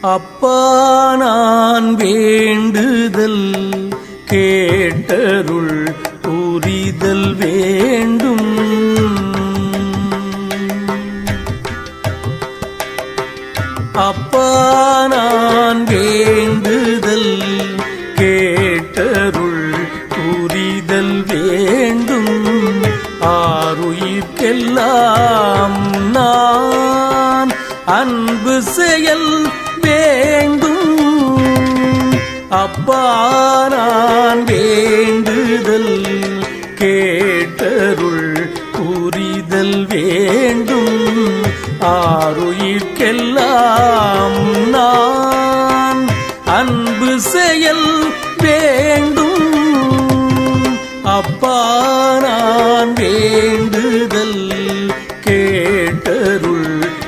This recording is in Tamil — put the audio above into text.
அப்பா நான் வேண்டுதல் கேட்டருள் புரிதல் வேண்டும். அப்பா நான் வேண்டுதல் கேட்டருள் புரிதல் வேண்டும். ஆறுயிர்க்கெல்லாம் நான் அன்பு செயல் வேண்டும். அப்பா நான் வேண்டுதல் கேட்டருள் புரிதல் வேண்டும். ஆறுயிர்க்கெல்லாம் நான் அன்பு செயல் வேண்டும். அப்பா நான் வேண்டுதல் கேட்டருள்